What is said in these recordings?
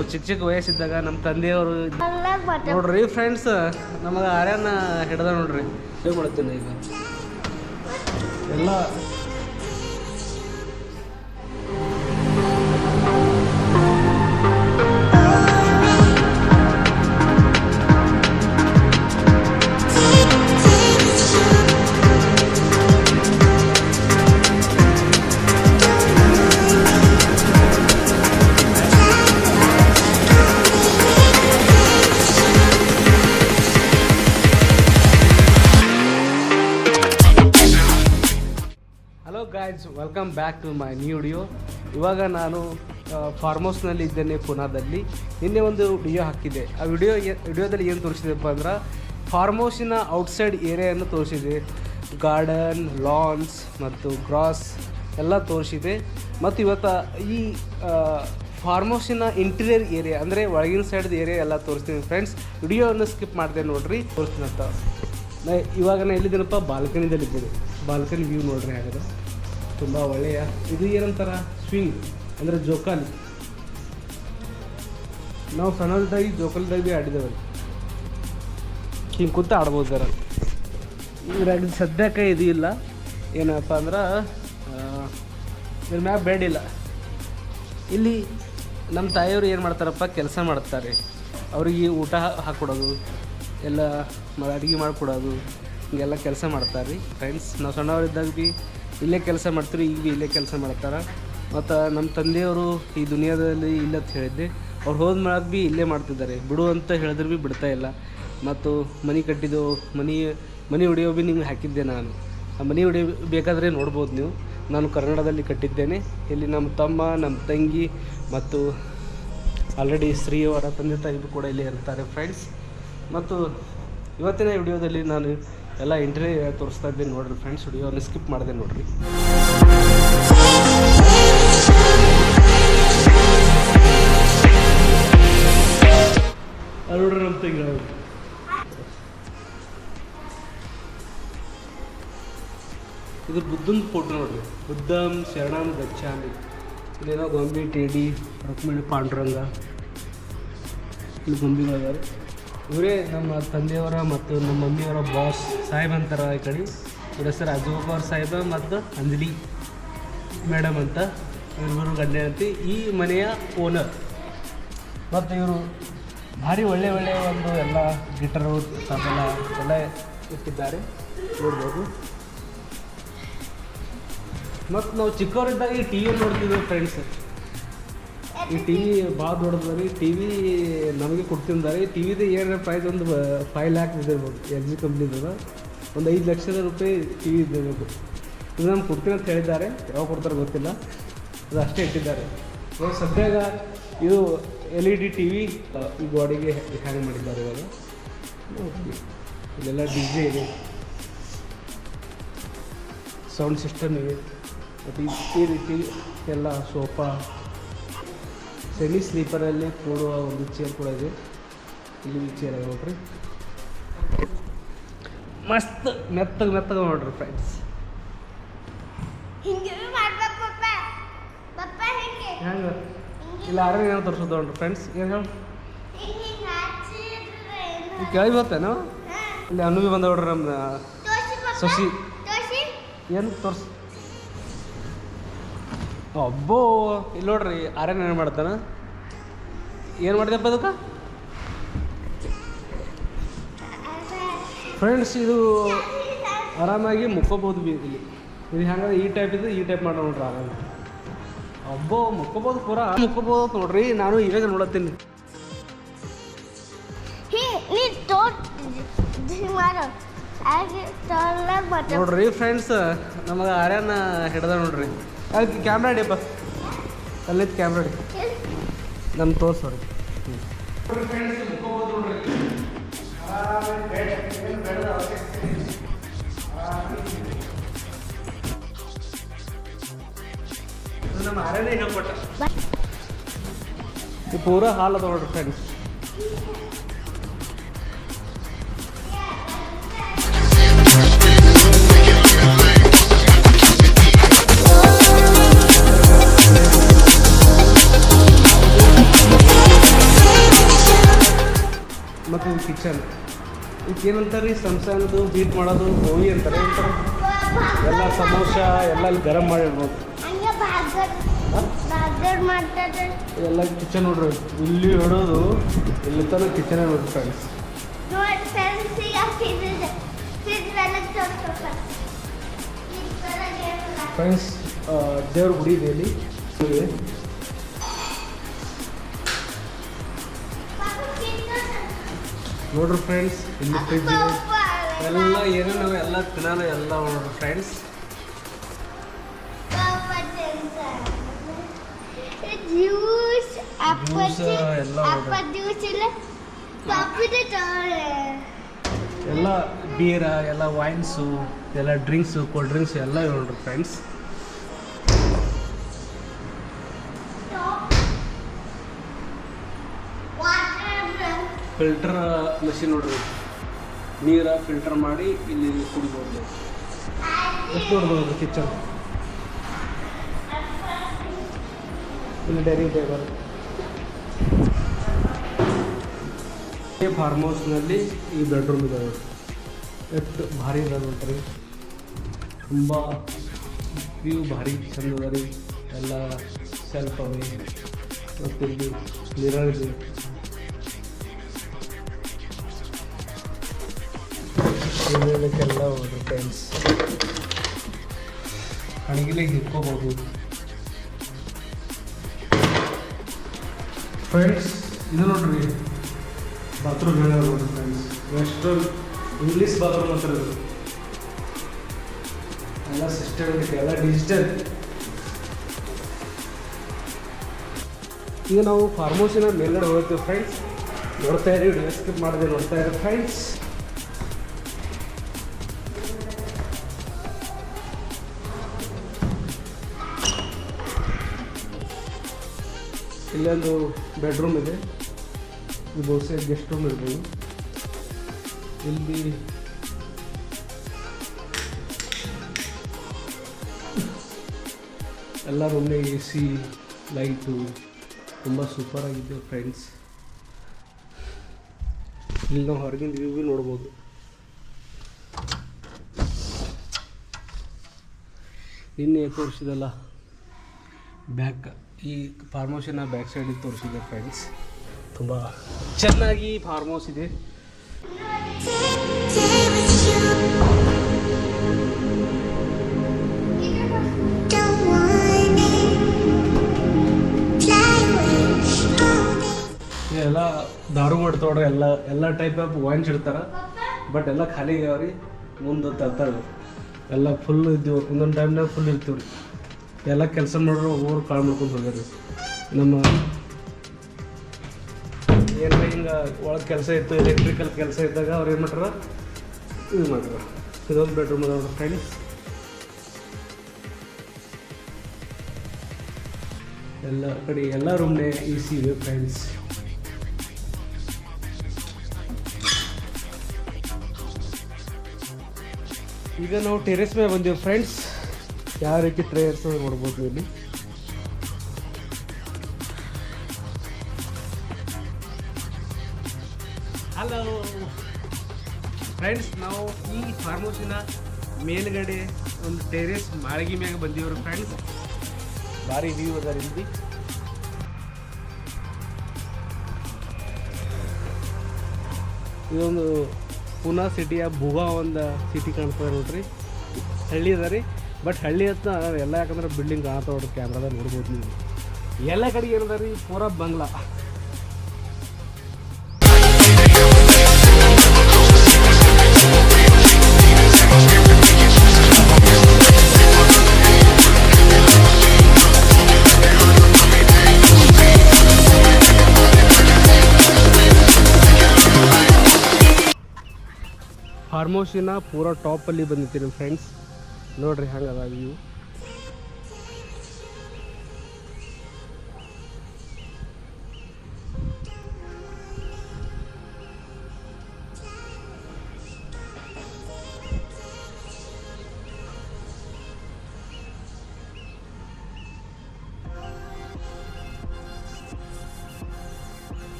ನಾವು ಚಿಕ್ಕ ಚಿಕ್ಕ ವಯಸ್ಸಿದ್ದಾಗ ನಮ್ಮ ತಂದೆಯವರು ನೋಡ್ರಿ ಫ್ರೆಂಡ್ಸ್ ನಮಗೆ ಆರ್ಯನ ಹಿಡ್ದ ನೋಡ್ರಿ. ಮಾಡ್ತೀನಿ ಈಗ? ಎಲ್ಲ guys welcome back to my new video ಇವಾಗ ನಾನು ಫಾರ್ಮ್ ಹೌಸ್ನಲ್ಲಿ ಇದ್ದೇನೆ ಪುನಾದಲ್ಲಿ. ನಿನ್ನೆ ಒಂದು ವಿಡಿಯೋ ಹಾಕಿದ್ದೆ. ಆ ವಿಡಿಯೋ ವಿಡಿಯೋದಲ್ಲಿ ಏನು ತೋರಿಸಿದೆಪ್ಪ ಅಂದ್ರೆ ಫಾರ್ಮ್ ಹೌಸಿನ ಔಟ್ಸೈಡ್ ಏರಿಯಾಯನ್ನು ತೋರಿಸಿದೆ ಗಾರ್ಡನ್ ಲಾನ್ಸ್ ಮತ್ತು ಗ್ರಾಸ್ ಎಲ್ಲ ತೋರಿಸಿದೆ ಮತ್ತು ಇವತ್ತು ಈ ಫಾರ್ಮ್ ಹೌಸಿನ ಇಂಟೀರಿಯರ್ ಏರಿಯಾ ಅಂದರೆ ಒಳಗಿನ ಸೈಡ್ದು ಏರಿಯಾ ಎಲ್ಲ ತೋರಿಸ್ತೀನಿ ಫ್ರೆಂಡ್ಸ್ ವಿಡಿಯೋವನ್ನು ಸ್ಕಿಪ್ ಮಾಡಿದೆ ನೋಡ್ರಿ, ತೋರಿಸ್ತೀನಿ ಅಂತ. ಇವಾಗ ನಾನು ಎಲ್ಲಿದ್ದೀನಪ್ಪ? ಬಾಲ್ಕನಿದಲ್ಲಿದ್ದೇನೆ. ಬಾಲ್ಕನಿ ವ್ಯೂ ನೋಡ್ರಿ ಹಾಗಾದ್ರೆ. ತುಂಬ ಒಳ್ಳೆಯ ಇದು ಏನಂತಾರ? ಸ್ವಿಂಗ್ ಅಂದರೆ ಜೋಕಾಲಿ. ನಾವು ಸಣ್ಣದಾಗಿ ಭೀ ಆಡಿದ್ದೇವೆ. ಹಿಂಗೆ ಕೂತ ಆಡ್ಬೋದು ಜರ. ಇದ್ರಾಗ ಸದ್ಯಕ್ಕೆ ಇದು ಇಲ್ಲ. ಏನಪ್ಪ ಅಂದ್ರೆ ಇದ್ರ ಮ್ಯಾಗ ಬೆಡ್ ಇಲ್ಲ. ಇಲ್ಲಿ ನಮ್ಮ ತಾಯಿಯವರು ಏನು ಮಾಡ್ತಾರಪ್ಪ? ಕೆಲಸ ಮಾಡ್ತಾರೆ. ಅವರಿಗೆ ಊಟ ಹಾಕ್ಕೊಡೋದು ಎಲ್ಲ ಅಡುಗೆ ಮಾಡಿಕೊಡೋದು ಹಿಂಗೆಲ್ಲ ಕೆಲಸ ಮಾಡ್ತಾರೆ ರೀ. ಫ್ರೆಂಡ್ಸ್ ನಾವು ಸಣ್ಣವರಿದ್ದಾಗ ಭೀ ಇಲ್ಲೇ ಕೆಲಸ ಮಾಡ್ತೀವಿ ಈಗ ಭೀ ಇಲ್ಲೇ ಕೆಲಸ ಮಾಡ್ತಾರೆ. ಮತ್ತು ನಮ್ಮ ತಂದೆಯವರು ಈ ದುನಿಯಾದಲ್ಲಿ ಇಲ್ಲ ಅಂತ ಹೇಳಿದ್ದೆ. ಅವ್ರು ಹೋದ ಮ್ಯಾಗ ಭೀ ಇಲ್ಲೇ ಮಾಡ್ತಿದ್ದಾರೆ. ಬಿಡು ಅಂತ ಹೇಳಿದ್ರೆ ಭೀ ಬಿಡ್ತಾ ಇಲ್ಲ. ಮತ್ತು ಮನೆ ಕಟ್ಟಿದ್ದು, ಮನೆ ಮನೆ ಹೊಡೆಯೋ ಭೀ ನಿಮ್ಗೆ ಹಾಕಿದ್ದೆ ನಾನು. ಆ ಮನೆ ಹೊಡಿ ಬೇಕಾದರೆ ನೋಡ್ಬೋದು ನೀವು. ನಾನು ಕನ್ನಡದಲ್ಲಿ ಕಟ್ಟಿದ್ದೇನೆ. ಇಲ್ಲಿ ನಮ್ಮ ತಮ್ಮ, ನಮ್ಮ ತಂಗಿ ಮತ್ತು ಆಲ್ರೆಡಿ ಶ್ರೀ ಅವರ ತಂದೆ ತಾಯಿ ಕೂಡ ಇಲ್ಲಿ ಇರ್ತಾರೆ ಫ್ರೆಂಡ್ಸ್ ಮತ್ತು ಇವತ್ತಿನ ವಿಡಿಯೋದಲ್ಲಿ ನಾನು ಎಲ್ಲ ಇಂಟರ್ವ್ಯೂ ತೋರಿಸ್ತಾ ಇದ್ದೀನಿ ನೋಡ್ರಿ ಫ್ರೆಂಡ್ಸ್ ವಿಡಿಯೋನ ಸ್ಕಿಪ್ ಮಾಡಿದೆ ನೋಡ್ರಿ. ನೋಡ್ರಿ ನಮ್ಮ ಇದು ಬುದ್ಧನ ಫೋಟೋ ನೋಡ್ರಿ. ಬುದ್ಧಂ ಶರಣಂ ಗಚ್ಚಾಮಿ ಇಲ್ಲೇನೋ ಗೊಂಬಿ ಡಿ, ರುಕ್ಮಿಣಿ ಪಾಂಡುರಂಗ. ಇಲ್ಲಿ ಗೊಂಬಿಗಳಿದ್ದಾರೆ ಇವರೇ ನಮ್ಮ ತಂದೆಯವರ ಮತ್ತು ನಮ್ಮ ಮಮ್ಮಿಯವರ ಬಾಸ್ ಸಾಹೇಬ್ ಅಂತಾರ ಈ ಕಡೆ. ಇವ್ರ ಹೆಸರು ಅಜೋಬರ್ ಸಾಹೇಬ ಮತ್ತು ಅಂಜಲಿ ಮೇಡಮ್ ಅಂತ ಇವರು ಗಂಡ ಅಂತ. ಈ ಮನೆಯ ಓನರ್ ಮತ್ತು ಇವರು ಭಾರಿ ಒಳ್ಳೆ ಒಳ್ಳೆಯ ಒಂದು ಎಲ್ಲ ಗಿಟರು, ತಬಲ ಎಲ್ಲ ಇಟ್ಟಿದ್ದಾರೆ. ನೋಡ್ಬೋದು. ಮತ್ತು ನಾವು ಚಿಕ್ಕವರಿದ್ದಾಗ ಟಿ ವಿ ನೋಡ್ತಿದ್ದೆವು ಫ್ರೆಂಡ್ಸ್ ಈ ಟಿ ವಿ ಭಾಳ ದೊಡ್ಡದ ಟಿ ವಿ ನಮಗೆ ಕೊಡ್ತಿದ್ದಾರೆ ಟಿ ವಿದು ಏನಾರ ಪ್ರೈಸ್ ಒಂದು ಫೈವ್ ಲ್ಯಾಕ್ ಇದಿರ್ಬೋದು ಎಲ್ ಜಿ ಕಂಪ್ನಿದ ಒಂದು ಐದು ಲಕ್ಷದ ರೂಪಾಯಿ ಟಿ ವಿ ಇದ್ದಿರ್ಬೇಕು ಇದು ನಮ್ಗೆ ಕೊಡ್ತೀನಿ ಅಂತ ಹೇಳಿದ್ದಾರೆ. ಯಾವಾಗ ಕೊಡ್ತಾರೆ ಗೊತ್ತಿಲ್ಲ. ಅದು ಅಷ್ಟೇ ಇಟ್ಟಿದ್ದಾರೆ. ಇವಾಗ ಸದ್ಯಾಗ ಇದು L E D T V ಈ ಗೋಡೆಗೆ ಹ್ಯಾಂಗ್ ಮಾಡಿದ್ದಾರೆ ಇವಾಗ. ಇಲ್ಲೆಲ್ಲ ಡಿ ಜೆ ಇದೆ. ಸೌಂಡ್ ಸಿಸ್ಟಮ್ ಇದೆ. ಮತ್ತು ಈ ರೀತಿ ಎಲ್ಲ ಸೋಫಾ ಸೆಮಿ ಸ್ಲೀಪರಲ್ಲಿ ಕೂಡುವ ಒಂದು ಚೇರ್ ಕೂಡ ಇದೆ. ಇಲ್ಲಿ ಚೇರ್ ನೋಡ್ರಿ. ಮಸ್ತ್ ಮೆತ್ತಗೆ ಮೆತ್ತಗೆ ನೋಡ್ರಿ ಫ್ರೆಂಡ್ಸ್ ಹಿಂಗೆ ಇಲ್ಲ ಆರನೇ ಏನೋ ತೋರಿಸೋದು ನೋಡ್ರಿ ಫ್ರೆಂಡ್ಸ್ ಏನು ಹೇಳಿ? ಈಗ ಕೆಳಗೆ. ಇಲ್ಲಿ ಅನುಭವಿ ಬಂದ ನೋಡ್ರಿ ನಮ್ಮ ಸಸಿ. ಏನು ತೋರ್ಸ್ ಅಬ್ಬೋ ಇಲ್ಲಿ ನೋಡ್ರಿ ಆರ್ಯನ್ ಏನು ಮಾಡ್ತಾನೆ? ಏನು ಮಾಡಿದೆಪ್ಪ ಅದಕ್ಕೆ? ಫ್ರೆಂಡ್ಸ್ ಇದು ಆರಾಮಾಗಿ ಮುಕ್ಕೋಬೋದು ಬಿ ಇಲ್ಲಿ. ಇದು ಹೆಂಗಂದ್ರೆ ಈ ಟೈಪ್ ಇದು ಈ ಟೈಪ್ ಮಾಡೋ ನೋಡ್ರಿ ಆರಾಮ ಅಬ್ಬೋ ಮುಕ್ಕೋಬೋದು ಪೂರ? ಮುಕ್ಕೋಬೋದು ನೋಡ್ರಿ ನಾನು ಇವಾಗ ನೋಡತ್ತೀನಿ. ನೋಡ್ರಿ ಫ್ರೆಂಡ್ಸ್ ನಮಗೆ ಆರ್ಯನ ಹಿಡ್ದ ನೋಡ್ರಿ. ಕ್ಯಾಮ್ರಾ ಹಿಡಿಯಪ್ಪ ಅಲ್ಲಿತ್ತು ಕ್ಯಾಮ್ರಾ ಹಿಡಿ ನಮ್ಮ ತೋರ್ಸೋರಿ ನಮ್ಮ ಆರ್ಯನೇ ಹೇಳ್ಕೊಟ್ಟ ಈ ಪೂರ ಹಾಲ್ ಅದ ನೋಡ್ರಿ ಫ್ರೆಂಡ್ಸ್ ಸಂಸನ್ ಏನಂತಾರೆ ರೀ ಬೀಟ್ ಮಾಡೋದು ಗೋವಿ ಅಂತಾರೆ. ಅಂತಾರೆ. ಎಲ್ಲ ಸಮೋಸ ಎಲ್ಲ ಅಲ್ಲಿ ಗರಂ ಮಾಡಿರ್ಬೋದು. ಎಲ್ಲ ಕಿಚನ್ ನೋಡ್ರಿ. ಇಲ್ಲಿ ಹೊಡೋದು ಇಲ್ಲಿ ತನಕ ಕಿಚನ್ ನೋಡ್ರಿ ಫ್ರೆಂಡ್ಸ್ ಫ್ರೆಂಡ್ಸ್ ದೇವ್ರ ಗುಡಿ ಇದೆ ಇಲ್ಲಿ. ನೋಡ್ರಿ ಫ್ರೆಂಡ್ಸ್ ಇಲ್ಲಿ ಫ್ರಿಜ್ ಇದೆ. ಎಲ್ಲ ಏನೇನು ಎಲ್ಲ ತಿನ್ನೋಣ ಎಲ್ಲ ನೋಡ್ರಿ ಫ್ರೆಂಡ್ಸ್ ಜ್ಯೂಸ್ ಎಲ್ಲ ಬೀರ ಎಲ್ಲ ವೈನ್ಸು ಎಲ್ಲ ಡ್ರಿಂಕ್ಸು ಕೋಲ್ಡ್ ಡ್ರಿಂಕ್ಸ್ ಎಲ್ಲ ನೋಡ್ರಿ ಫ್ರೆಂಡ್ಸ್ ಫಿಲ್ಟರ್ ಮಷಿನ್ ನೋಡ್ರಿ. ನೀರ ಫಿಲ್ಟರ್ ಮಾಡಿ ಇಲ್ಲಿ ಕುಡಿಬೋದು. ಎಷ್ಟು ನೋಡ್ಬೋದು ಕಿಚನ್ ಇಲ್ಲಿ ಡೈರಿ ಟೇಬಲ್ ಈ ಫಾರ್ಮ್ ಹೌಸ್ನಲ್ಲಿ ಈ ಬೆಡ್ರೂಮ್ ಇದೆ ನೋಡಿ. ಎಷ್ಟು ಭಾರಿ ಇದೆ ನೋಡ್ರಿ. ತುಂಬ ವ್ಯೂ ಭಾರಿ ಚಂದ ಅದ ರೀ. ಎಲ್ಲ ಸೆಲ್ಫ್ ಅವೆ ಮತ್ತು ಇಲ್ಲಿ ಮಿರರ್ ಇದೆ. ಇರಲಿಕ್ಕೆಲ್ಲ ಹೋದ್ರು ಫ್ರೆಂಡ್ಸ್ ಅಡಿಗೆಲೆ ಇಟ್ಕೋಬೋದು. ಫ್ರೆಂಡ್ಸ್ ಇದು ನೋಡ್ರಿ ಬಾತ್ರೂಮ್ ಹೇಳ ನೋಡ್ರಿ ಫ್ರೆಂಡ್ಸ್ ವೆಸ್ಟರ್ನ್ ಇಂಗ್ಲೀಷ್ ಬಾತ್ರೂಮ್ ಅಂತ ಇದು ಎಲ್ಲ ಸಿಸ್ಟಮೆಟಿಕ್ ಎಲ್ಲ ಡಿಜಿಟಲ್ ಈಗ ನಾವು ಫಾರ್ಮೋಸಿನ ಮೇಲ್ಗಡೆ ಹೋಗ್ತೀವಿ ಫ್ರೆಂಡ್ಸ್ ನೋಡ್ತಾ ಇದ್ದೀವಿ ವಿಡಿಯೋ ಸ್ಕಿಪ್ ಮಾಡಿದೆ ನೋಡ್ತಾ ಇದ್ದೀವಿ ಫ್ರೆಂಡ್ಸ್ ಇಲ್ಲೊಂದು ಬೆಡ್ರೂಮ್ ಇದೆ. ಇದು ಬಹುಶಃ ಗೆಸ್ಟ್ ರೂಮ್ ಇರ್ಬೋದು. ಇಲ್ಲಿ ಎಲ್ಲ ರೂಮ್ನ ಎ ಸಿ ಲೈಟು ತುಂಬ ಸೂಪರ್ ಆಗಿದೆ ಫ್ರೆಂಡ್ಸ್ ಇಲ್ಲಿ ನಾವು ಹೊರಗಿಂದ ವ್ಯೂ ಭೀ ನೋಡ್ಬೋದು. ನಿನ್ನೆ ತೋರಿಸಿದಲ್ಲ ಬ್ಯಾಕ್ ಈ ಫಾರ್ಮೌಸಿನ ಬ್ಯಾಕ್ ಸೈಡ್ ತೋರಿಸಿದೆ ಫ್ರೆಂಡ್ಸ್ ತುಂಬ ಚೆನ್ನಾಗಿ ಫಾರ್ಮೌಸ್ ಹೌಸ್ ಇದೆ. ಎಲ್ಲ ದಾರು ಮಾಡ್ತಾವ್ರೆ ಎಲ್ಲ ಎಲ್ಲ ಟೈಪ್ ಆಫ್ ವೈನ್ಸ್ ಇಡ್ತಾರೆ. ಬಟ್ ಎಲ್ಲ ಖಾಲಿ ಇದಾವ್ರಿ ಮುಂದೆ ತರ್ತಾರೆ. ಎಲ್ಲ ಫುಲ್ ಇದ್ದೀವಿ ಒಂದೊಂದು ಟೈಮ್ನಾಗ ಫುಲ್ ಇರ್ತೀವ್ರಿ. ಎಲ್ಲ ಕೆಲಸ ಮಾಡೋರು ಒಬ್ಬರು ಕಾಳು ಮಾಡ್ಕೊಂಡು ಹೋಗ್ಯಾರ ನಮ್ಮ ಏನಾರ ಹಿಂಗೆ ಒಳಗೆ ಕೆಲಸ ಇತ್ತು ಎಲೆಕ್ಟ್ರಿಕಲ್ ಕೆಲಸ ಇದ್ದಾಗ ಅವ್ರು ಏನು ಮಾಡ್ಯಾರ ಇದು ಮಾಡ್ಯಾರ ಇದೊಂದು ಬೆಡ್ರೂಮ್ ಅದ ಫ್ರೆಂಡ್ಸ್ ಎಲ್ಲ ಕಡೆ ಎಲ್ಲ ರೂಮ್ನೇ ಇ ಸಿ ಇವೆ ಫ್ರೆಂಡ್ಸ್ ಈಗ ನಾವು ಟೆರೆಸ್ ಮೇಲೆ ಬಂದೀವಿ ಫ್ರೆಂಡ್ಸ್ ಯಾವ ರೀತಿ ಟ್ರೇಯರ್ಸ್ ನೋಡ್ಬೋದು ಇಲ್ಲಿ? ಹಲೋ ಫ್ರೆಂಡ್ಸ್ ನಾವು ಈ ಫಾರ್ಮ್ ಹೌಸಿನ ಮೇಲ್ಗಡೆ ಒಂದು ಟೆರೇಸ್ ಮಾಳಿಗೆ ಮ್ಯಾಗ ಬಂದಿವ್ರು ಫ್ರೆಂಡ್ಸ್ ಭಾರಿ ವ್ಯೂ ಅದ ಇಲ್ಲಿ ಇದೊಂದು ಪುನಾ ಸಿಟಿಯ ಭೂಗಾ ಒಂದು ಸಿಟಿ ಕಾಣ್ತದೆ ನೋಡ್ರಿ. ಹಳ್ಳಿ ಅದ ರೀ. ಬಟ್ ಹಳ್ಳಿ ಹತ್ರ ಎಲ್ಲ ಯಾಕಂದ್ರೆ ಬಿಲ್ಡಿಂಗ್ ಕಾಣ್ತಾವ ನೋಡ್ರಿ ಕ್ಯಾಮ್ರಾದಾಗ ನೋಡ್ಬೋದು ನೀವು. ಎಲ್ಲ ಕಡೆ ಏನದ ರೀ? ಪೂರಾ ಬಂಗ್ಲಾ. ಫಾರ್ಮೋಸಿನ ಪೂರಾ ಟಾಪಲ್ಲಿ ಬಂದಿತ್ತು ಫ್ರೆಂಡ್ಸ್ ನೋಡ್ರಿ ಹಂಗದ ವ್ಯೂ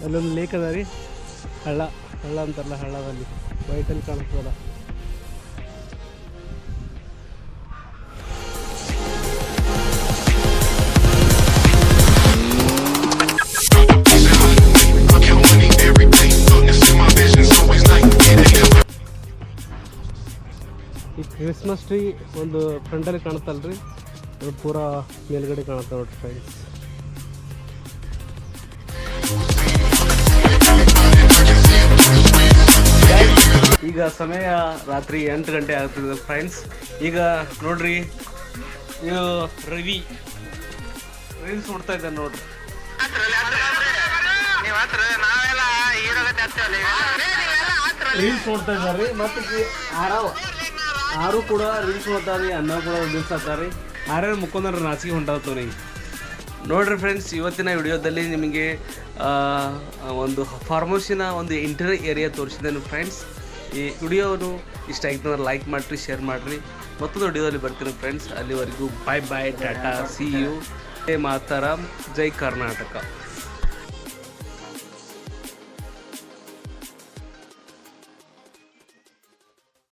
ಅಲ್ಲೊಂದು ಲೇಕ್ ಅದ ರೀ. ಹಳ್ಳ. ಹಳ್ಳ ಅಂತಾರಲ್ಲ ಹಳ್ಳದಲ್ಲಿ ವೈಟಲ್ಲಿ ಕಾಣಿಸ್ತದ ಕ್ರಿಸ್ಮಸ್ ಟ್ರೀ ಒಂದು ಫ್ರಂಟಲ್ಲಿ ಕಾಣುತ್ತಲ್ರಿ. ಅದು ಪೂರಾ ಮೇಲ್ಗಡೆ ಕಾಣುತ್ತೆ ನೋಡ್ರಿ ಫ್ರೆಂಡ್ಸ್ ಈಗ ಸಮಯ ರಾತ್ರಿ ಎಂಟು ಗಂಟೆ ಆಗ್ತದೆ ಫ್ರೆಂಡ್ಸ್ ಈಗ ನೋಡ್ರಿ, ಇದು ರವಿ. ರೀಲ್ಸ್ ನೋಡ್ತಾ ಇದ್ದಾನೆ ನೋಡ್ರಿ. ರೀಲ್ಸ್ ನೋಡ್ತಾ ಇದ್ದಾರೆ. ಮತ್ತೆ ಆರವ. ಆರು ಕೂಡ ರೀಲ್ಸ್ ನೋಡ್ತಾರೆ ಅನ್ನ ಕೂಡ ರೀಲ್ಸ್ ಆಗ್ತಾರೆ. ಆರ್ಯಾರು ಮುಕ್ಕೊಂಡ್ರೆ ನಾಚಿಕೆ ಹೊಂಟಾಗ್ತವ್ರಿ ನೋಡ್ರಿ ಫ್ರೆಂಡ್ಸ್ ಇವತ್ತಿನ ವಿಡಿಯೋದಲ್ಲಿ ನಿಮಗೆ ಒಂದು ಫಾರ್ಮಸಿನ ಒಂದು ಇಂಟರ್ ಏರಿಯಾ ತೋರಿಸಿದ್ದೇನೆ ಫ್ರೆಂಡ್ಸ್ ಈ ವಿಡಿಯೋನು ಇಷ್ಟ ಆಗಿತ್ತಂದ್ರೆ ಲೈಕ್ ಮಾಡಿರಿ ಶೇರ್ ಮಾಡಿರಿ. ಮತ್ತೊಂದು ವಿಡಿಯೋದಲ್ಲಿ ಬರ್ತೀನಿ ಫ್ರೆಂಡ್ಸ್ ಅಲ್ಲಿವರೆಗೂ bye bye tata see you ಮಾತಾರಾಮ್ Jai Karnataka.